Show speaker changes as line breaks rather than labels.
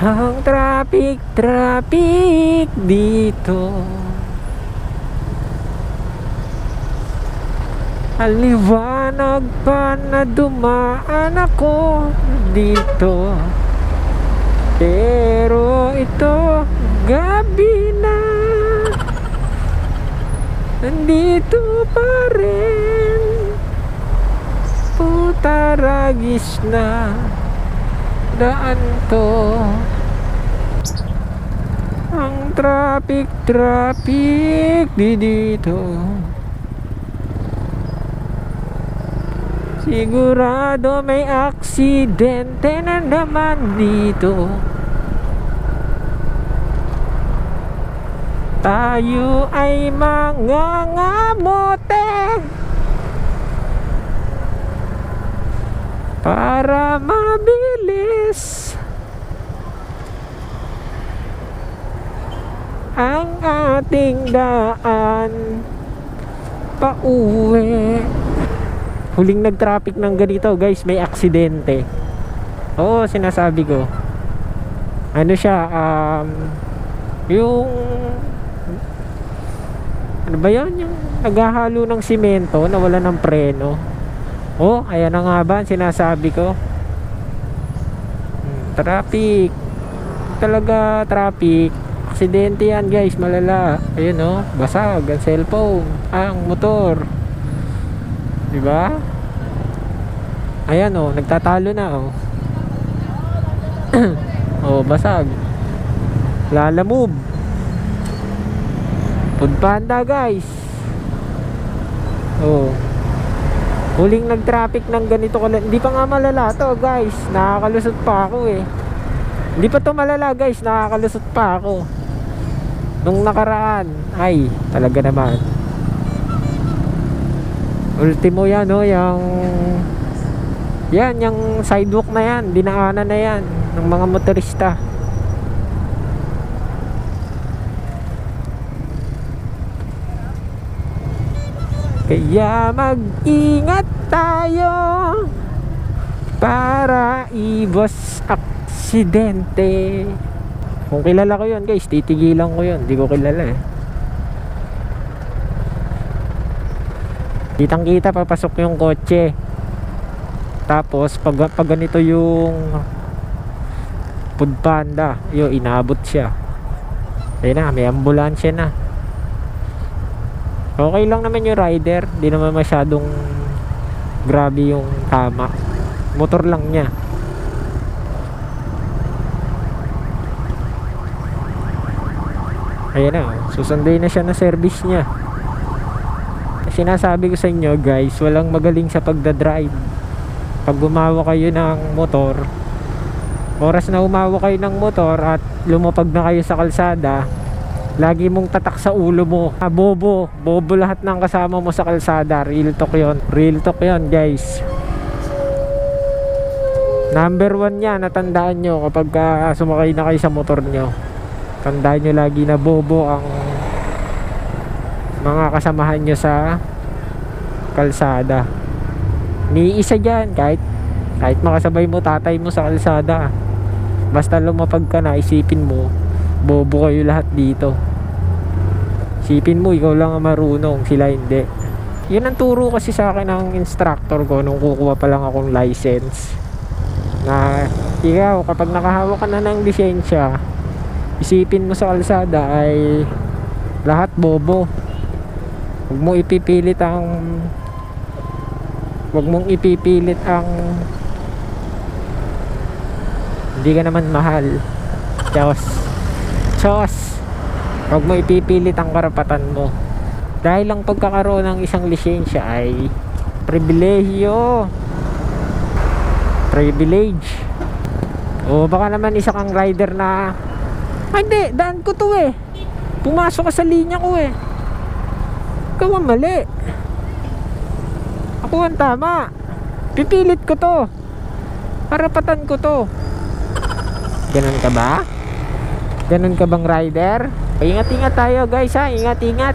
Ang traffic, traffic dito. Aliwanag pa na dumaan ako dito. Pero ito gabi na. Nandito pa rin. Putaragis na Daan to. Ang traffic, traffic di dito. Sigurado may aksidente na naman dito. Tayo ay mga ngamote Para mabilis Ang ating daan Pauwi Huling nag-traffic ng ganito guys May aksidente Oo sinasabi ko Ano siya um, Yung ano ba yan? Yung naghahalo ng simento na wala ng preno. Oh, ayan na nga ba sinasabi ko. Hmm, traffic. Talaga traffic. Aksidente yan guys, malala. Ayun oh, basag ang cellphone, ang motor. 'Di ba? Ayan oh, nagtatalo na oh. oh, basag. Lala move. Food Panda guys Oh Huling nag-traffic ng ganito kala Hindi pa nga malala to guys. Nakakalusot pa ako eh. Hindi pa to malala guys. Nakakalusot pa ako. Nung nakaraan. Ay talaga naman. Ultimo yan oh Yung Yan yung sidewalk na yan. Dinaanan na yan Ng mga motorista Kaya mag-ingat tayo para ibos aksidente. Kung kilala ko yun guys, titigilan ko yun. Hindi ko kilala eh. Kitang kita papasok yung kotse. Tapos pag, pag ganito yung food panda, yun inabot siya. Ayun na, may ambulansya na. Okay lang naman yung rider. Di naman masyadong grabe yung tama. Motor lang niya. Ayan na. oh. Susunduin na siya na service niya. Sinasabi ko sa inyo guys, walang magaling sa pagdadrive. Pag gumawa kayo ng motor, oras na umawa kayo ng motor at lumapag na kayo sa kalsada, Lagi mong tatak sa ulo mo. Ah, bobo. Bobo lahat ng kasama mo sa kalsada. Real talk yon. Real talk yon guys. Number one yan. Natandaan nyo kapag ah, sumakay na kayo sa motor nyo. Tandaan nyo lagi na bobo ang mga kasamahan nyo sa kalsada. Ni isa dyan kahit kahit makasabay mo tatay mo sa kalsada. Basta lumapag ka na isipin mo bobo kayo lahat dito sipin mo ikaw lang ang marunong sila hindi. Yun ang turo kasi sa akin ng instructor ko nung kukuha pa lang akong license. Na ikaw kapag nakahawak ka na ng lisensya isipin mo sa kalsada ay lahat bobo. Huwag mo ipipilit ang huwag mong ipipilit ang hindi ka naman mahal. Diyos Diyos Huwag mo ipipilit ang karapatan mo. Dahil lang pagkakaroon ng isang lisensya ay Pribilehyo. Privilege. O baka naman isa kang rider na Ay hindi, daan ko to eh. Pumasok ka sa linya ko eh. Ikaw ang mali. Ako ang tama. Pipilit ko to. Karapatan ko to. Ganun ka ba? Ganun ka bang rider? Ingat-ingat tayo guys ha, ingat-ingat